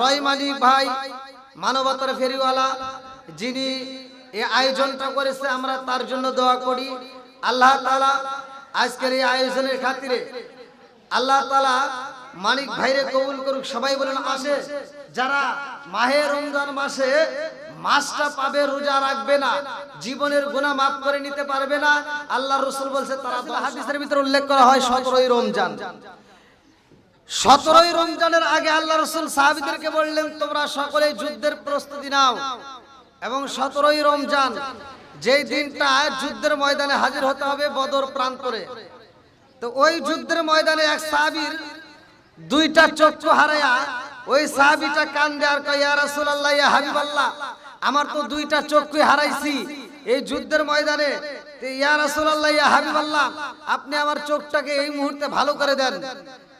রয় মালিক ভাই, মানবতার ফেরিওয়ালা, যিনি এই আয়োজনটা করেছে, আমরা তার জন্য দোয়া করি। আল্লাহ তালা আজকের এই আয়োজনের খাতিরে আল্লাহ তালা মানিক ভাইরে কবুল করুক, সবাই বলেন, আসে। যারা মাহে রমজান মাসে মাসটা পাবে, রোজা রাখবে না, জীবনের গুণা মাফ করে নিতে পারবে না আল্লাহ রসুল বলছে, তারা হাদিসের ভিতরে উল্লেখ করা হয়, সতেরোই রমজান। সতেরোই রমজানের আগে আল্লাহ রসুল সাহাবিদেরকে বললেন, তোমরা সকলে যুদ্ধের প্রস্তুতি নাও। এবং সতেরোই রমজান যেই দিনটা যুদ্ধের ময়দানে হাজির হতে হবে বদর প্রান্তরে তো ওই যুদ্ধের ময়দানে এক সাহাবীর দুইটা চক্ষু হারায়া ওই সাহাবিটা কান দেয়ার কয়, ইয়া রাসূলুল্লাহ, ইয়া হাবিবাল্লাহ, আমার তো দুইটা চক্ষু হারাইছি এই যুদ্ধের ময়দানে। ইয়া রাসূলুল্লাহ, ইয়া হাবিবাল্লাহ, আপনি আমার চোখটাকে এই মুহূর্তে ভালো করে দেন।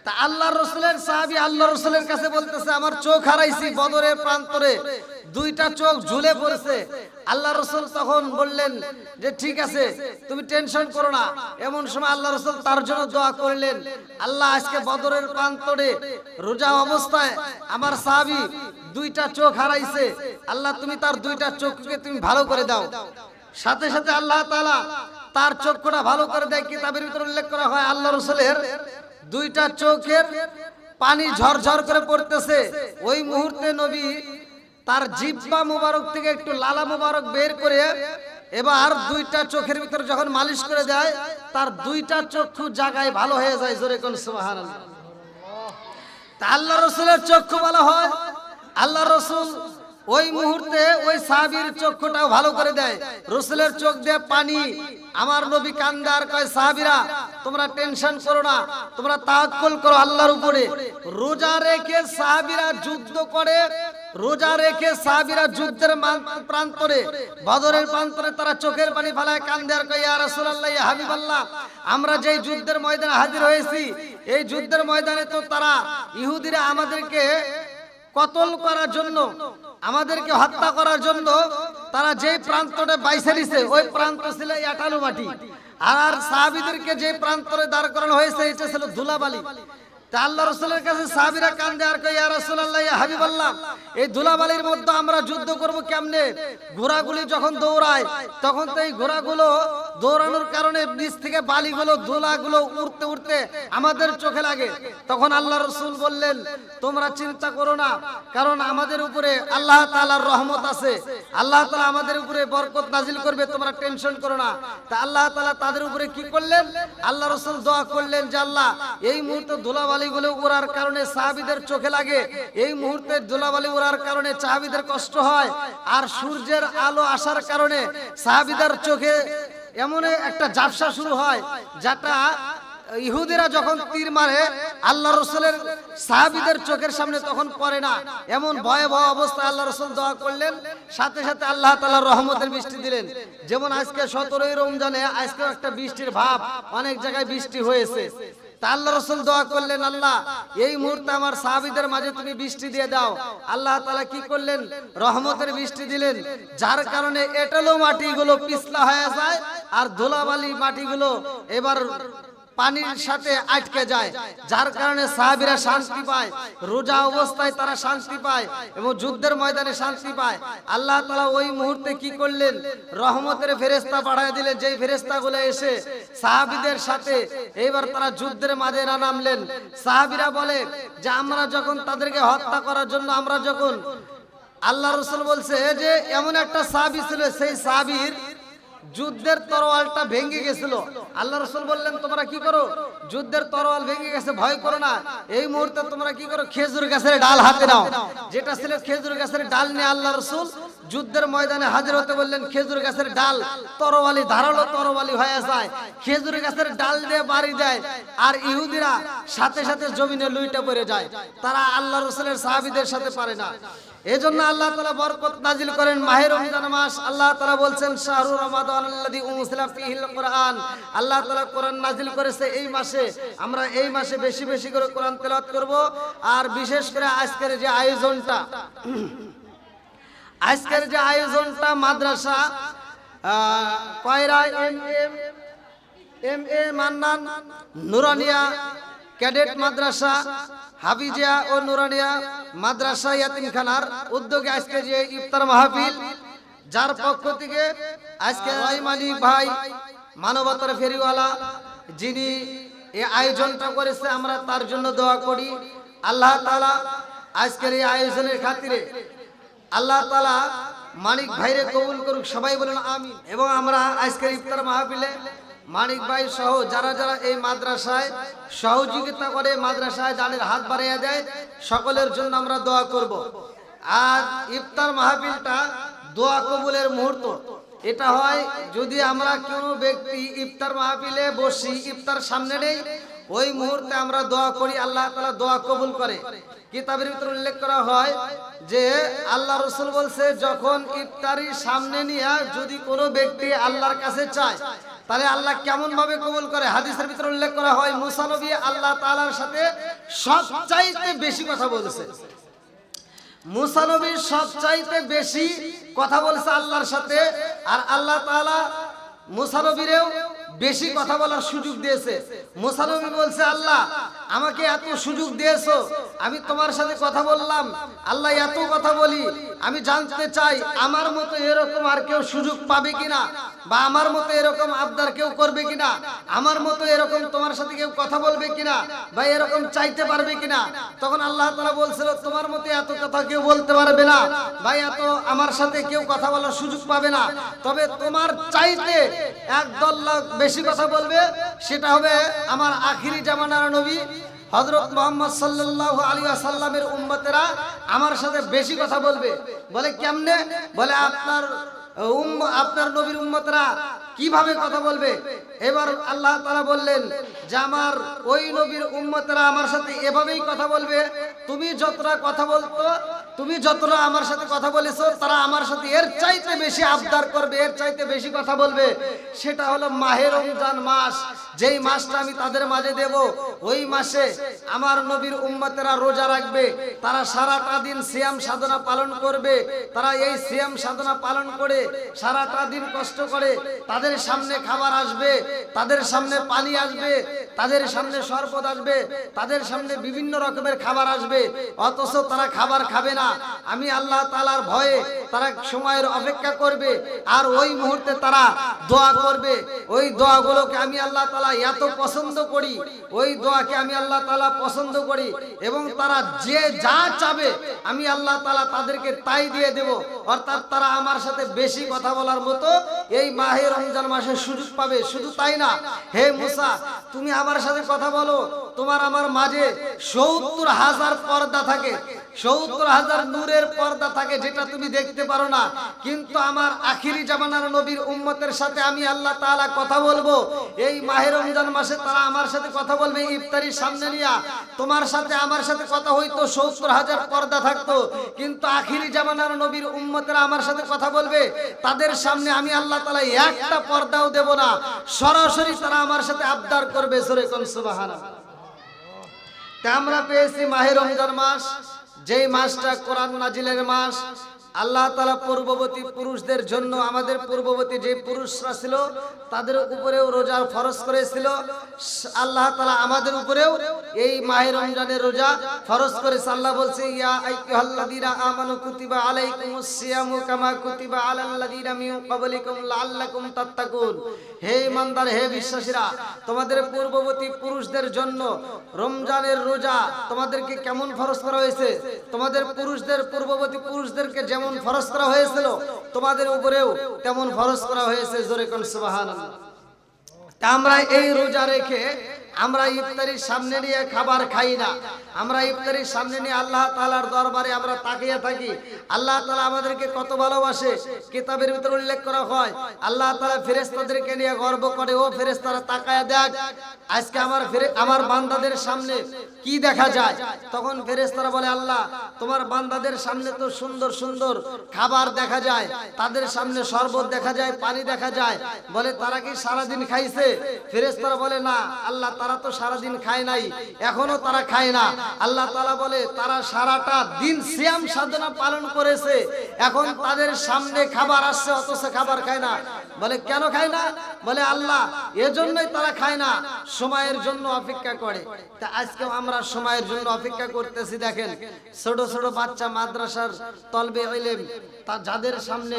তা আল্লাহ রসুলের সাহাবি আল্লাহ রসুলের কাছে বলতেছে, আমার চোখ হারাইছি বদরের প্রান্তরে। দুইটা চোখ ঝুলে পড়েছে। আল্লাহ রসুল তখন বললেন যে, ঠিক আছে, তুমি টেনশন করো না। এমন সময় আল্লাহ রসুল তার জন্য দোয়া করলেন, আল্লাহ আজকে বদরের প্রান্তরে রোজা অবস্থায় আমার সাহাবি দুইটা চোখ হারাইছে। আল্লাহ, তুমি তার দুইটা চোখকে তুমি ভালো করে দাও। সাথে সাথে আল্লাহ তাআলা তার চোখটা ভালো করে দেয়। কিতাবের ভিতরে উল্লেখ করা হয়, আল্লাহ রসুলের দুইটা চোখের পানি ঝরঝর করে পড়তেছে। ওই মুহূর্তে নবী তার জিব্বা মুবারক থেকে একটু লালা মুবারক বের করে এবার দুইটা চোখের ভিতরে যখন মালিশ করে দেয়, তার দুইটা চক্ষু জায়গায় ভালো হয়ে যায়, জোরে কোন তা আল্লাহ রসুলের চক্ষু ভালো হয়? আল্লাহ রসুল ওই মুহূর্তে ওই সাহাবীর চক্ষুটাও ভালো করে দেয়। রসুলের চোখ দিয়ে পানি। আমার নবী কান্দার কয়, সাহাবিরা, তোমরা টেনশন করো না, তোমরা তাওয়াক্কুল করো আল্লাহর উপরে। রোজা রেখে সাহাবিরা যুদ্ধ করে, রোজা রেখে সাহাবীরা যুদ্ধের প্রান্তরে, বদরের প্রান্তরে তারা চোখের পানি ফেলায় কান্দে আর কয়, ইয়া রাসূলুল্লাহ, ইয়া হাবিবাল্লাহ, আমরা যেই যুদ্ধের ময়দানে হাজির হয়েছি, এই যুদ্ধের ময়দানে তো তারা ইহুদিরা আমাদেরকে কতল করার জন্য আমাদেরকে হত্যা করার জন্য তারা যেই প্রান্তটা বাইসে নিছে, ওই প্রান্ত ছিল এটালু মাটি। আর সাহাবিদেরকে যে প্রান্তরে দাঁড় করানো হয়েছে, এটা ছিল ধুলাবালি। আমাদের চোখে লাগে। তখন আল্লাহ রসুল বললেন, তোমরা চিন্তা করো না, কারণ আমাদের উপরে আল্লাহ তাআলার রহমত আছে। আল্লাহ তালা আমাদের উপরে বরকত নাজিল করবে, তোমরা টেনশন করো না। তা আল্লাহ তালা তাদের উপরে কি করলেন? আল্লাহ রসুল দোয়া করলেন যে, আল্লাহ, এই মুহূর্তে ধুলাবালিগুলো উড়ার কারণে সাহাবিদের চোখে লাগে। এই মুহূর্তে ধুলাবালি উড়ার কারণে সাহাবিদের কষ্ট হয় আর সূর্যের আলো আসার কারণে সাহাবিদের চোখে এমন একটা জাবসা শুরু হয় যেটা ইহুদিরা যখন তীর মারে আল্লাহ রসুলের সাহাবিদের চোখের সামনে তখন পড়ে না। এমন ভয়াবহ অবস্থা আল্লাহ রসুল দোয়া করলেন, সাথে সাথে আল্লাহ তালা রহমতের বৃষ্টি দিলেন। যেমন আজকে সতেরোই রমজানে আজকে একটা বৃষ্টির ভাব, অনেক জায়গায় বৃষ্টি হয়েছে। আল্লাহ রসুল দোয়া করলেন, আল্লাহ, এই মুহূর্তে আমার সাহাবিদের মাঝে তুমি বৃষ্টি দিয়ে দাও। আল্লাহ তালা কি করলেন? রহমতের বৃষ্টি দিলেন, যার কারণে এটালো মাটিগুলো পিছলা হয়ে যায় আর ধুলাবালি মাটিগুলো এবার পানির সাথে আটকে যায়। যার কারণে সাহাবিরা শান্তি পায়। রোজা অবস্থায় তারা শান্তি পায় এবং যুদ্ধের ময়দানে শান্তি পায়। আল্লাহ তাআলা ওই মুহূর্তে কি করলেন? রহমতের ফেরেশতা পাঠিয়ে দিলেন। যেই ফেরেশতাগুলো এসে সাহাবীদের সাথে এইবার তারা যুদ্ধের মাঝে নামলেন। সাহাবীরা বলে যে আমরা যখন তাদেরকে হত্যা করার জন্য আমরা যখন আল্লাহ রসুল বলছে যে এমন একটা সাহাবি ছিল সেই সাহাবীর যুদ্ধের তরোয়ালটা ভেঙে গেছিল। আল্লাহ রসুল বললেন, তোমরা কি করো? যুদ্ধের তরোয়াল ভেঙে গেছে, ভয় করো না। এই মুহূর্তে তোমরা কি করো? খেজুর গাছের ডাল হাতে নাও। যেটা ছিল খেজুর গাছের ডাল নিয়ে আল্লাহ রসুল যুদ্ধের ময়দানে হাজির হতে বললেন, খেজুর গাছের ডাল তরোয়ালি, ধারালো তরোয়ালি হয়ে যায়। খেজুর গাছের ডাল দিয়ে বাড়ি দেয় আর ইহুদিরা সাথে সাথে জমিনে লুইটা পড়ে যায়। তারা আল্লাহ রসুলের সাহাবিদের সাথে পারে না। এজন্য আল্লাহ তাআলা বরকত নাজিল করেন মাহে রমজান মাস। আল্লাহ তাআলা বলছেন শাহরুর রমাদান আল্লাযী উনজিলা ফীহিল কোরআন। আল্লাহ তাআলা কোরআন নাজিল করেছে এই মাসে। আমরা এই মাসে বেশি বেশি করে কোরআন তেলাওয়াত করব। আর বিশেষ করে আজকের যে আয়োজনটা, আজকের যে আয়োজনটা মাদ্রাসা Koyra M M M A Mannan, Nurania cadet মাদ্রাসা হাফিজিয়া ও নুরানিয়া মাদ্রাসা ইয়াতিমখানার উদ্যোগে আজকে যে ইফতার মাহফিল, যার পক্ষ থেকে আজকে মালিক ভাই, মানবতার ফেরিওয়ালা, যিনি এই আয়োজনটা করেছে, আমরা তার জন্য দোয়া করি। আল্লাহ তাআলা আজকের এই আয়োজনের খাতিরে আল্লাহ তাআলা মানিক ভাইরে কবুল করুক, সবাই বলেন আমিন। এবং আমরা আজকের ইফতার মাহফিলে মানিক ভাই সহ যারা যারা এই মাদ্রাসায় সহযোগিতা করে, মাদ্রাসায় দানের হাত বাড়িয়ে দেয়, সকলের জন্য আমরা দোয়া করব। আর ইফতার মাহফিলটা দোয়া কবুলের মুহূর্ত। এটা হয় যদি আমরা কোনো ব্যক্তি ইফতার মাহফিলে বসি, ইফতার সামনে নেই, ওই মুহূর্তে আমরা দোয়া করি, আল্লাহ তাআলা দোয়া কবুল করে। কিতাবের ভিতরে উল্লেখ করা হয় যে আল্লাহ রসুল বলছে, যখন ইফতারি সামনে নিয়ে যদি কোনো ব্যক্তি আল্লাহর কাছে চায় তাহলে আল্লাহ কেমন ভাবে কবুল করে? হাদিসের ভিতরে উল্লেখ করা হয়, মুসা নবী আল্লাহ তাআলার সাথে সবচাইতে বেশি কথা বলেছে। মুসা নবী সবচাইতে বেশি কথা বলছে আল্লাহর সাথে, আর আল্লাহ তাআলা মুসা নবীরেও বেশি কথা বলার সুযোগ দিয়েছে। মুসা নবী বলছে, আল্লাহ, আমাকে এত সুযোগ দিয়েছ, আমি তোমার সাথে কথা বললাম, আল্লাহ এত কথা বলি আমি জানতে চাই, আমার মতো এরকম আর কেউ সুযোগ পাবে কিনা? বা আমার মতো এরকম আবদার কেউ করবে কিনা? আমার মতো এরকম তোমার সাথে কেউ কথা বলবে কিনা? বা এরকম চাইতে পারবে কিনা? তখন আল্লাহ তাআলা বলছিল, তোমার মতো এত কথা কেউ বলতে পারবে না। ভাই এত আমার সাথে কেউ কথা বলার সুযোগ পাবে না। তবে তোমার চাইতে একদল বেশি কথা বলবে, সেটা হবে আমার আখিরি জামানার নবী হজরত মোহাম্মদ সাল্লাল্লাহু আলী আসাল্লামের উম্মতেরা আমার সাথে বেশি কথা বলবে। বলে কেমনে? বলে আপনার আপনার নবীর উম্মতরা কীভাবে কথা বলবে? এবার আল্লাহ তারা বললেন যে, আমার ওই নবীর উম্মতরা আমার সাথে এভাবেই কথা বলবে। তুমি যতটা কথা বলতো, তুমি যতটা আমার সাথে কথা বলেছ, তারা আমার সাথে এর চাইতে বেশি আবদার করবে, এর চাইতে বেশি কথা বলবে। সেটা হলো মাহের রমজান মাস। যেই মাসটা আমি তাদের মাঝে দেব, ওই মাসে আমার নবীর উম্মতেরা রোজা রাখবে, তারা সারাটা দিন সিয়াম সাধনা পালন করবে, তারা এই সিয়াম সাধনা পালন করে সারাটা দিন কষ্ট করে তাদের সামনে খাবার আসবে, তাদের সামনে পানি আসবে, তাদের সামনে শরবত আসবে, তাদের সামনে বিভিন্ন রকমের খাবার আসবে, অথচ তারা খাবার খাবে না। আমি আল্লাহ তালার ভয়ে তারা সময়ের অপেক্ষা করবে, আর ওই মুহূর্তে তারা দোয়া করবে, ওই দোয়াগুলোকে আমি আল্লাহ তালা এত পছন্দ করি, ওই দোয়াকে আমি আল্লাহ তালা পছন্দ করি এবং তারা যে যা চাবে, আমি আল্লাহ তালা তাদেরকে তাই দিয়ে দেব। অর্থাৎ তারা আমার সাথে বেশি কথা বলার মতো এই মাহে রমজান মাসে সুযোগ পাবে। শুধু তাই না, হে মুসা, তুমি আমার সাথে কথা বলো। তোমার আমার মাঝে সত্তর হাজার পর্দা থাকে। সত্তর হাজার নূরের পর্দা থাকে যেটা তুমি দেখতে পারো না। কিন্তু আমার আখিরি জামানার নবীর উম্মতের সাথে আমি আল্লাহ তাআলা কথা বলব। এই মাহে রমজান মাসে তারা আমার সাথে কথা বলবে, ইফতারির সামনে নিয়া। তোমার সাথে আমার সাথে কথা হইতো, সত্তর হাজার পর্দা থাকতো। কিন্তু আখিরি জামানার নবীর উম্মতেরা আমার সাথে কথা বলবে। তাদের সামনে আমি আল্লাহ তাআলা একটা পর্দাও দেব না। সরাসরি তারা আমার সাথে আবদার করবে সরে কোন তা আমরা পেয়েছি মাহে রমজান মাস। যেই মাসটা কোরআন নাজিলের মাস আল্লাহ তালা পূর্ববর্তী পুরুষদের জন্য আমাদের পূর্ববর্তী যে পুরুষরা ছিল, তাদের উপরেও রোজার ফরজ করেছিল। আল্লাহ তালা আমাদের উপরেও এই মাহে রমজানের রোজা ফরজ করেছে। আল্লাহ বলছে হে ইমানদার, হে বিশ্বাসীরা, তোমাদের পূর্ববর্তী পুরুষদের জন্য রমজানের রোজা তোমাদেরকে কেমন ফরজ করা হয়েছে? তোমাদের পুরুষদের, পূর্ববর্তী পুরুষদেরকে যেমন ফরজ করা হয়েছিল, তোমাদের উপরেও তেমন ফরজ করা হয়েছে। জোরে কোন আমরা এই রোজা রেখে আমরা ইফতারির সামনে নিয়ে খাবার খাই না। আমরা ইফতারির সামনে নিয়ে আল্লাহ তাআলার দরবারে আমরা তাকিয়ে থাকি। আল্লাহ তাআলা আমাদেরকে কত ভালোবাসে। কিতাবের ভিতরে উল্লেখ করা হয়, আল্লাহ তাআলা ফেরেশতাদেরকে নিয়ে গর্ব করে, ও ফেরেশতারা, তাকায় দেখ, আজকে আমার আমার বান্দাদের সামনে কি দেখা যায়? তখন ফেরেশতারা বলে, আল্লাহ, তোমার বান্দাদের সামনে তো সুন্দর সুন্দর খাবার দেখা যায়, তাদের সামনে শরবত দেখা যায়, পানি দেখা যায়। বলে, তারা কি সারাদিন খাইছে? ফেরেশতারা বলে, না, আল্লাহ তারা তো সারাদিন খায় নাই, এখনও তারা খায় না। আল্লাহ তাআলা বলে, তারা সারাটা দিন সিয়াম সাধনা পালন করেছে, এখন তাদের সামনে খাবার আসছে, অথচ খাবার খায় না। বলে, কেন খায় না? বলে, আল্লাহ, এজন্যই তারা খায় না, সময়ের জন্য অপেক্ষা করে। তা আজকে আমরা সময়ের জন্য অপেক্ষা করতেছি, দেখেন, ছোট ছোট বাচ্চা মাদ্রাসার তলবে ইলেম তা যাদের সামনে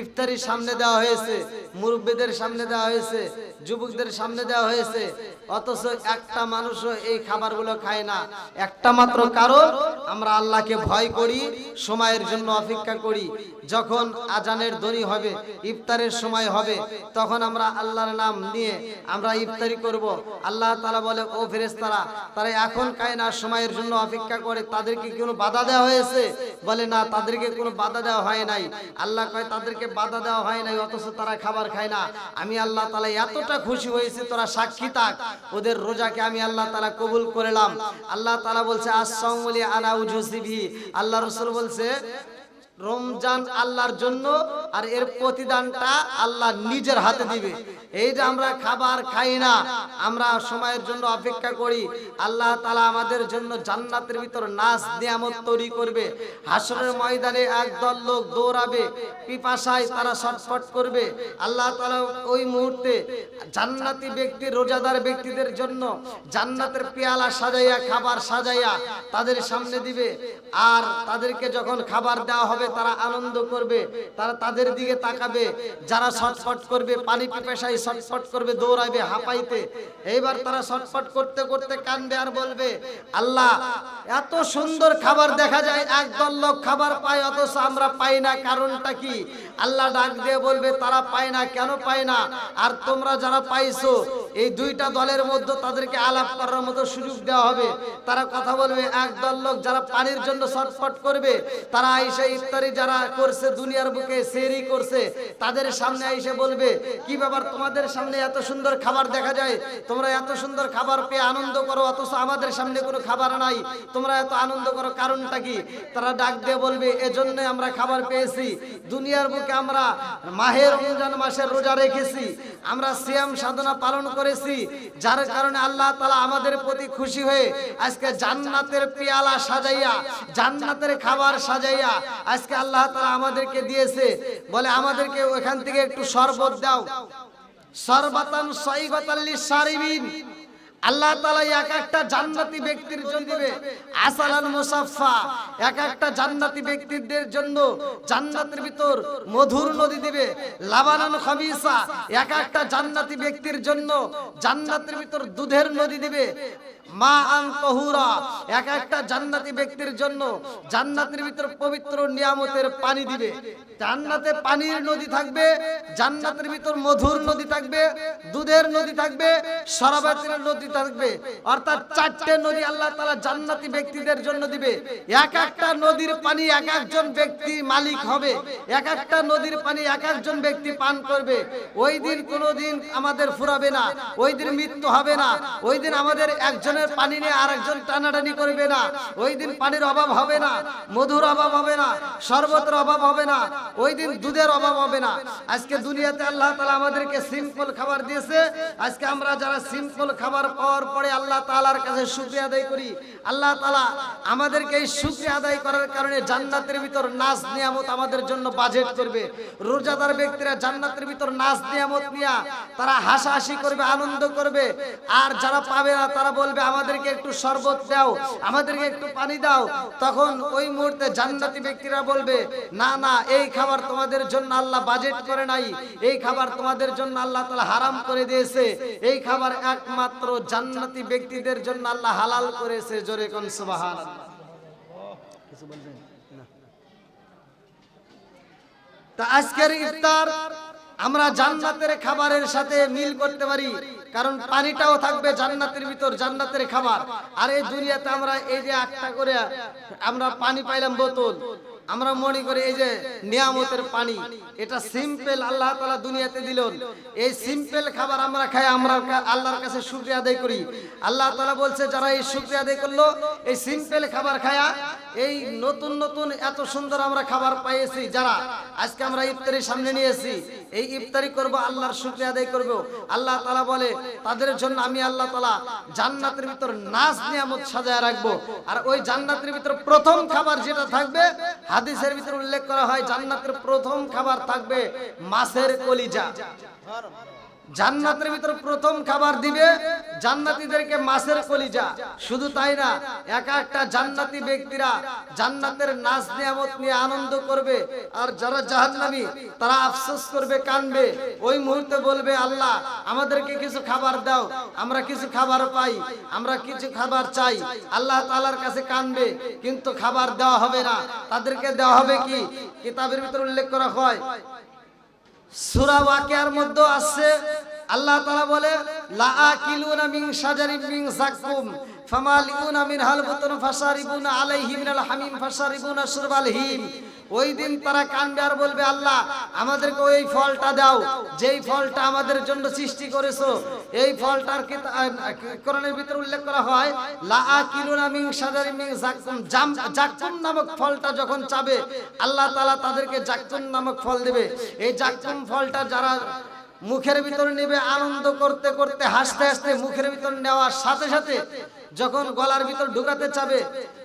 ইফতারির সামনে দেওয়া হয়েছে, মুরব্বীদের সামনে দেওয়া হয়েছে, যুবকদের সামনে দেওয়া হয়েছে, অথচ একটা মানুষও এই খাবারগুলো খায় না। একটা মাত্র কারণ, আমরা আল্লাহকে ভয় করি, সময়ের জন্য অপেক্ষা করি। যখন আজানের ধ্বনি হবে, ইফতারের সময় হবে, তখন আমরা আল্লাহর নাম নিয়ে আমরা ইফতারি করব। আল্লাহ তালা বলে, ও ফেরেস্তারা তারা এখন খায় না, সময়ের জন্য অপেক্ষা করে। তাদেরকে কোনো বাধা দেওয়া হয়েছে? বলে, না, তাদেরকে কোনো বাধা দেওয়া হয় নাই। আল্লাহ কয়, তাদেরকে বাধা দেওয়া হয় নাই, অথচ তারা খাবার খায় না। আমি আল্লাহ তালা এতটা খুশি হয়েছে, তোরা সাক্ষী থাক। ওদের রোজাকে আমি আল্লাহ তালা কবুল করলাম। আল্লাহ তালা বলছে আসলি আলা উজুসিবি। আল্লাহ রসুল বলছে রমজান আল্লাহর জন্য আর এর প্রতিদানটা আল্লাহ নিজের হাতে দিবে। এই যে আমরা খাবার খাই না, আমরা সময়ের জন্য অপেক্ষা করি, আল্লাহ তালা আমাদের জন্য জান্নাতের ভিতর নাচ নিয়ামত তৈরি করবে। হাসরের ময়দানে একদল লোক দৌড়াবে, পিপাসায় তারা ছটফট করবে। আল্লাহ তালা ওই মুহূর্তে জান্নাতি ব্যক্তি, রোজাদার ব্যক্তিদের জন্য জান্নাতের পেয়ালা সাজাইয়া, খাবার সাজাইয়া তাদের সামনে দিবে। আর তাদেরকে যখন খাবার দেওয়া হবে তারা আনন্দ করবে, তারা তাদের দিকে তাকাবে, যারা ছটফট করবে, পানি পিপাসায় ছটফট করবে, দৌড়াবে, হাঁপাইতে, এইবার তারা ছটফট করতে করতে কান্দে আর বলবে, আল্লাহ, এত সুন্দর খাবার দেখা যায়, একদল লোক খাবার পায়, অথচ আমরা পাই না, কারণটা কি? আল্লাহ ডাক দিয়ে বলবে, তারা পায় না, কেন পায় না? আর তোমরা যারা পাইছো, এই দুইটা দলের মধ্যে তাদেরকে আলাপ করার মতো সুযোগ দেওয়া হবে। তারা কথা বলবে, একদল লোক যারা পানির জন্য ছটফট করবে, তারা আইসে ইফতারি যারা করছে, দুনিয়ার বুকে সেরি করছে, তাদের সামনে আইসে বলবে, কি ব্যাপার তোমাদের সামনে এত সুন্দর খাবার দেখা যায়? তোমরা এত সুন্দর খাবার পেয়ে আনন্দ করো, অথচ আমাদের সামনে কোনো খাবার নাই। তোমরা এত আনন্দ করো, কারণটা কি? তারা ডাক দিয়ে বলবে এজন্য আমরা খাবার পেয়েছি। দুনিয়ার বুকে আমরা মাহের, রমজান মাসের রোজা রেখেছি। আমরা সিয়াম সাধনা পালন করেছি। যার কারণে আল্লাহ তালা আমাদের প্রতি খুশি হয়ে আজকে জান্নাতের পেয়ালা সাজাইয়া, জান্নাতের খাবার সাজাইয়া, আজকে আল্লাহ তালা আমাদেরকে দিয়েছে। বলে আমাদেরকে ওখান থেকে একটু শরবত দাও। সরবাতান সৈগতাল্লি সারিবিন আল্লাহ তালা এক একটা জান্নাতি ব্যক্তির জন্য আসালান মুসাফা এক একটা জান্নাতি ব্যক্তিদের জন্য জান্নাতের ভিতর মধুর নদী দিবে। লাবানান খাবিসা এক একটা জান্নাতি ব্যক্তির জন্য জান্নাতের ভিতর দুধের নদী দিবে। মা এক একটা জান্নাতি ব্যক্তির জন্য জান্নাতের ভিতর পবিত্র নিয়ামতের পানি দিবে। জান্নাতে পানির নদী থাকবে, জান্নাতের ভিতর মধুর নদী থাকবে, দুধের নদী থাকবে সরাবাতের নদী থাকবে। অর্থাৎ চারটে নদী আল্লাহ তাআলা জান্নাতি ব্যক্তিদের জন্য দিবে। এক একটা নদীর পানি এক একজন ব্যক্তি মালিক হবে। এক একটা নদীর পানি এক একজন ব্যক্তি পান করবে। ওই দিন কোনোদিন আমাদের ফুরাবে না, ওই দিন মৃত্যু হবে না। ওই দিন আমাদের একজনের পানি নিয়ে আরেকজন টানাটানি করবে না। ওই দিন পানির অভাব হবে না, মধুর অভাব হবে না, শরবতের অভাব হবে না, ওই দিন দুধের অভাব হবে না। আজকে দুনিয়াতে আল্লাহ তালা আমাদেরকে সিম্পল খাবার দিয়েছে। আজকে আমরা যারা সিম্পল খাবার পাওয়ার পরে আল্লাহ তালার কাছে শুক্রিয়া আদায় করি, আল্লাহ তালা আমাদেরকে এই শুক্রিয়া আদায় করার কারণে জান্নাতের ভিতর নাচ নিয়ামত আমাদের জন্য বাজেট করবে। রোজাদার ব্যক্তিরা জান্নাতের ভিতর নাচ নিয়ামত নিয়া তারা হাসাহাসি করবে, আনন্দ করবে। আর যারা পাবে না তারা বলবে আমাদেরকে একটু শরবত দাও, আমাদেরকে একটু পানি দাও। তখন ওই মুহূর্তে জান্নাতি ব্যক্তিরা বলবে, না না, এই খাবার তোমাদের জন্য আল্লাহ বাজেট করে নাই। এই খাবার তোমাদের জন্য আল্লাহ তালা হারাম করে দিয়েছে। এই খাবার একমাত্র জান্নাতি ব্যক্তিদের জন্য আল্লাহ হালাল করেছে। জোরে কোন সুবাহান কিছু বলবেন? তা আজকের ইফতার আমরা জান্নাতের খাবারের সাথে মিল করতে পারি। কারণ পানিটাও থাকবে জান্নাতের ভিতর, জান্নাতের খাবার। আর এই দুনিয়াতে আমরা এই যে একটা করে আমরা পানি পাইলাম বোতল, আমরা মনে করি এই যে নিয়ামতের পানি, এটা সিম্পল আল্লাহ তালা দুনিয়াতে দিল এই সিম্পল খাবার আমরা খাই, আমরা আল্লাহর কাছে শুক্রিয়া আদায় করি। আল্লাহ তালা বলছে, যারা এই শুক্রিয়া আদায় করল, এই সিম্পল খাবার খায়া এই নতুন নতুন এত সুন্দর আমরা খাবার পাইয়েছি, যারা আজকে আমরা ইফতারি সামনে নিয়েছি, এই ইফতারি করব, আল্লাহর শুক্রিয়া আদায় করব। আল্লাহ তালা বলে, তাদের জন্য আমি আল্লাহ তালা জান্নাতের ভিতর নাচ নিয়ামত সাজায় রাখব। আর ওই জান্নাতের ভিতর প্রথম খাবার যেটা থাকবে, হাদিসের ভিতর উল্লেখ করা হয়, জান্নাতের প্রথম খাবার থাকবে মাছের কলিজা। জান্নাতের ভিতর প্রথম খাবার দিবে জান্নাতীদেরকে মাছের কলিজা। শুধু তাই না, একা একটা জান্নাতি ব্যক্তিরা জান্নাতের নাচ নিয়ামত নিয়ে আনন্দ করবে। আর যারা জাহান্নামী, তারা আফসোস করবে, কানবে। ওই মুহূর্তে বলবে, আল্লাহ, আমাদেরকে কিছু খাবার দাও। আমরা কিছু খাবার পাই, আমরা কিছু খাবার চাই। আল্লাহ তাআলার কাছে কানবে, কিন্তু খাবার দেওয়া হবে না। তাদেরকে দেওয়া হবে কি? কিতাবের ভিতর উল্লেখ করা হয় সূরা ওয়াকিয়ার মধ্যে আছে, আল্লাহ তাআলা বলে, লা আকিলুনা মিন শাজারিন মিন যাকুম ফামালিউনা মিনহাল বুতুন ফাশারিবুনা আলাইহি মিনাল হামিম ফাশারিবুনা শুরবাল হিম ওই দিন তারা কানবে আর বলবে, আল্লাহ, আমাদেরকে ওই ফলটা দাও। যেই ফলটা আমাদের জন্য সৃষ্টি করেছ, এই ফলটার কোরআনের ভিতরে উল্লেখ করা হয়, লা আকিলুনা মিন শাজারিন মিন জাম জাকুম নামক ফলটা যখন চাবে, আল্লাহ তাআলা তাদেরকে জাকুম নামক ফল দেবে। এই জাকুম ফলটা যারা মুখের ভিতর নেবে, আনন্দ করতে করতে, হাসতে হাসতে মুখের ভিতর নেওয়ার সাথে সাথে যখন গলার ভিতর ঢুকাতে চাবে,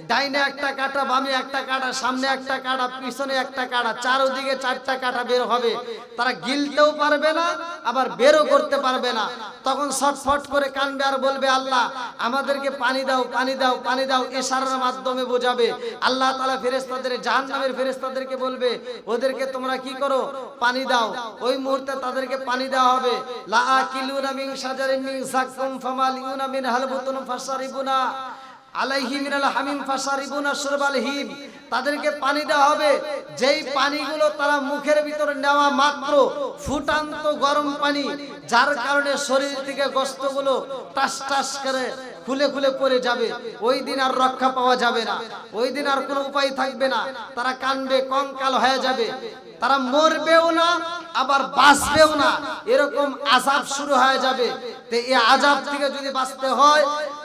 ডাইনে একটা কাটা, বামে একটা কাটা, সামনে একটা কাটা, পিছনে একটা কাটা, চারোদিকে চারটা কাটা বের হবে। তারা গিলতেও পারবে না, আবার বেরও করতে পারবে না। তখন ছটফট করে কানবে আর বলবে, আল্লাহ, আমাদেরকে পানি দাও পানি দাও পানি দাও, এশারার মাধ্যমে বোঝাবে। আল্লাহ তালা ফেরেস্তাদের জাহান নামের ফেরেস্তাদেরকে বলবে, ওদেরকে তোমরা কি করো? পানি দাও। ওই মুহূর্তে তাদেরকে পানি দেওয়া হবে। লা আকিলুনা মিন শাজারিন মিন যাকুম ফামালিউনা মিন হালবুতুন ফাশারিবুনা আলাইহি মিনাল হামিম ফাশারিবুনা শুরবাল হিম, তাদেরকে পানি দেওয়া হবে। যেই পানিগুলো তারা মুখের ভিতরে নেওয়া মাত্র, ফুটান্ত গরম পানি, যার কারণে শরীর থেকে গোস্তগুলো টাস টাস করে খুলে খুলে পড়ে যাবে। ওই দিন আর রক্ষা পাওয়া যাবে না। ওই দিন আর কোনো উপায় থাকবে না। তারা কানবে কঙ্কাল হয়ে যাবে। তারা মরবেও না, আবার বাঁচবেও না। এরকম আজাব শুরু হয়ে যাবে। তো এই আজাব থেকে যদি বাঁচতে হয়,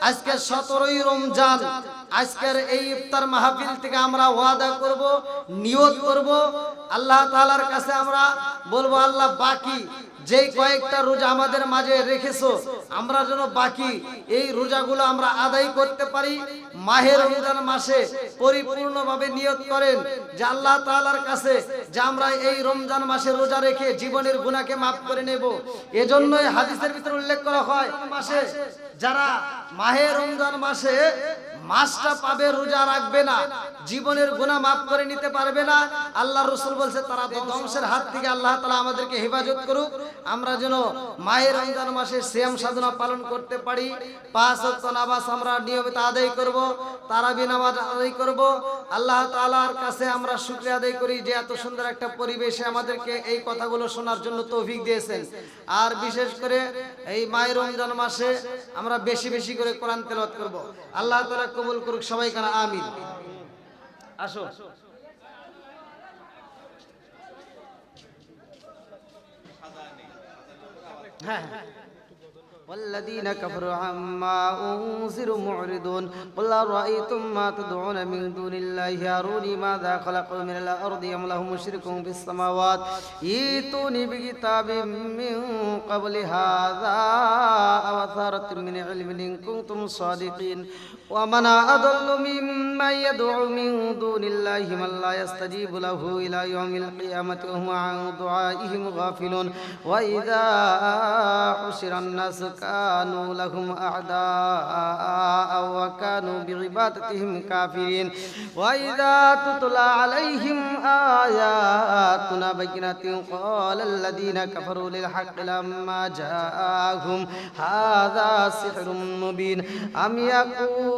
আজকে সতেরোই রমজান আজকের এই ইফতার মাহফিল থেকে আমরা ওয়াদা করব, নিয়ত করব। আল্লাহ তাআলার কাছে আমরা বলব, আল্লাহ বাকি যেই কয়েকটা রোজা আমাদের মাঝে রেখেছো, আমরা যেন বাকি এই রোজাগুলো আমরা আদায় করতে পারি। মাহে রমজান মাসে পরিপূর্ণভাবে নিয়ত করেন যে আল্লাহ তাআলার কাছে যে আমরা এই রমজান মাসে রোজা রেখে জীবনের গুনাহকে মাফ করে নেব। এজন্যই হাদিসের ভিতরে উল্লেখ করা হয়, মাসে যারা মাহে রমজান মাসে মাসটা পাবে, রোজা রাখবে না, জীবনের গুণা মাফ করে নিতে পারবে না। আল্লাহ রসুল বলছে, তারা তো ধ্বংসের হাত থেকে আল্লাহ তালা আমাদেরকে হেফাজত করুক। আমরা যেন মায়ের রমজান মাসে শ্যাম সাধনা পালন করতে পারি। পাঁচ নামাজ আমরা নিয়মিত আদায় করব, তারাবি নামাজ আদায় করব। আল্লাহ তাআলার কাছে আমরা শুক্রিয়া আদায় করি যে এত সুন্দর একটা পরিবেশে আমাদেরকে এই কথাগুলো শোনার জন্য তৌফিক দিয়েছেন। আর বিশেষ করে এই মায়ের রমজান মাসে আমরা বেশি বেশি করে কোরআন তেলাওয়াত করব। আল্লাহ তাআলা কবুল করুক সবাই কানা আমিন আসো হ্যাঁ হ্যাঁ والذين كفروا عما أنذروا معرضون قل أرأيتم ما تدعون من دون الله أروني ماذا خلقوا من الأرض أم لهم شرك في السماوات ائتوني بكتاب من قبل هذا أو أثارة من علم إن كنتم صادقين ومن أضل ممن يدعو من دون الله من لا يستجيب له إلى يوم القيامة وهم عن دعائهم غافلون. وإذا حشر الناس كانوا لهم أعداء وكانوا بعبادتهم كافرين. وإذا تتلى عليهم آياتنا بينات قال الذين كفروا للحق لما جاءهم هذا سحر مبين. أم يقولون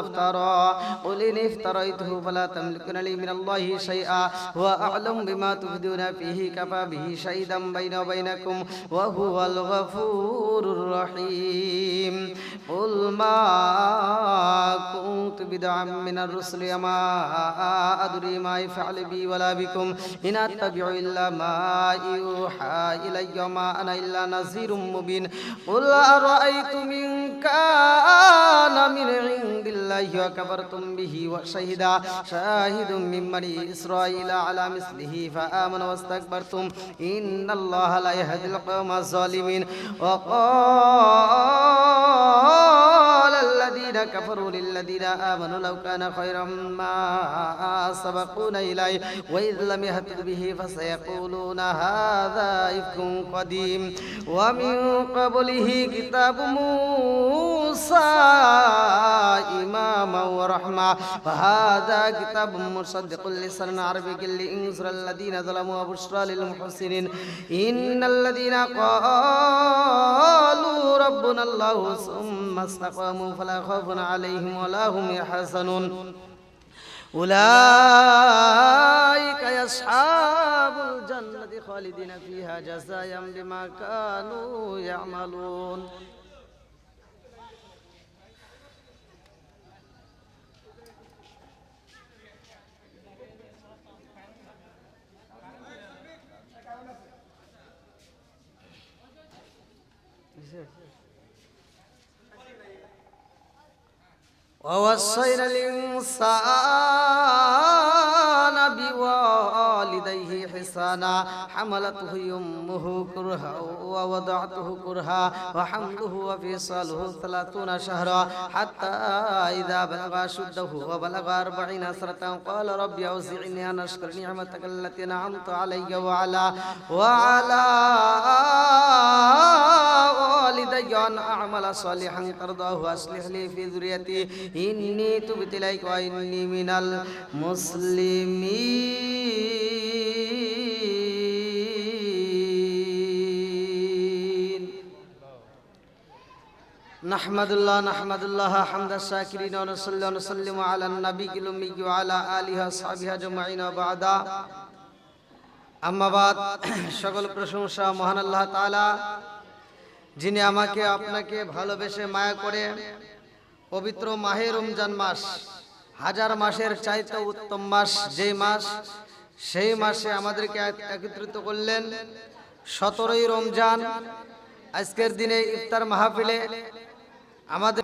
افترى قل إن افتريته فلا تملكن لي من الله شيئا. هو أعلم بما تبدون فيه كفى به شهيدا بيني وبينكم وهو الغفور الرحيم. قل ما كنت بدعا من الرسل وما أدري ما يفعل بي ولا بكم. إن أتبع إلا ما يوحى إلي وما أنا إلا نذير مبين. قل أرأيتم إن كان من عند الله বিল্লাহি ওয়া কাফারতুম বিহি ওয়া শাহিদা। শাহিদুম মিন বানি ইসরাঈলা আলা মিসলিহি ফাআমানা ওয়াস্তাকবারতুম। ইন্নাল্লাহা লা ইয়াহদিল কওমাজ জালিমিন ওয়া الذين كفروا للذين آمنوا لو كان خيرا ما سبقونا إليه وإذ لم يهتد به فسيقولون هذا إفك قديم ومن قبله كتاب موسى إماما ورحمة فهذا كتاب مصدق لسان عربي لإنذر الذين ظلموا وبشرى للمحسنين إن الذين قالوا ربنا الله ثم استقاموا فلا خوف عليهم ولا هم يحزنون أولئك أصحاب الجنة خالدين فيها جزاء بما كانوا يعملون ووصينا الإنسان بوالديه حسانا حملته أمه كرها ووضعته كرها وحمله وفصاله ثلاثون شهرا حتى إذا بلغ أشده وبلغ أربعين سنة قال رب أوزعني أن أشكر نعمتك التي أنعمت علي وعلى وعلى أن أعمل صالحا ترضاه وأصلح لي في ذريتي إني تبت إليك وإني من المسلمين نحمد الله نحمد الله حمد الشاكرين ونصلي ونسلم على النبي الأمي وعلى آله وصحبه أجمعين وبعد আম্মাবাদ সকল প্রশংসা মহান আল্লাহ তাআলা যিনি আমাকে আপনাকে ভালোবেসে মায়া করে পবিত্র মাহে রমজান মাস, হাজার মাসের চাইতে উত্তম মাস যেই মাস, সেই মাসে আমাদেরকে একত্রিত করলেন সতেরোই রমজান, আজকের দিনে ইফতার মাহফিলে আমাদের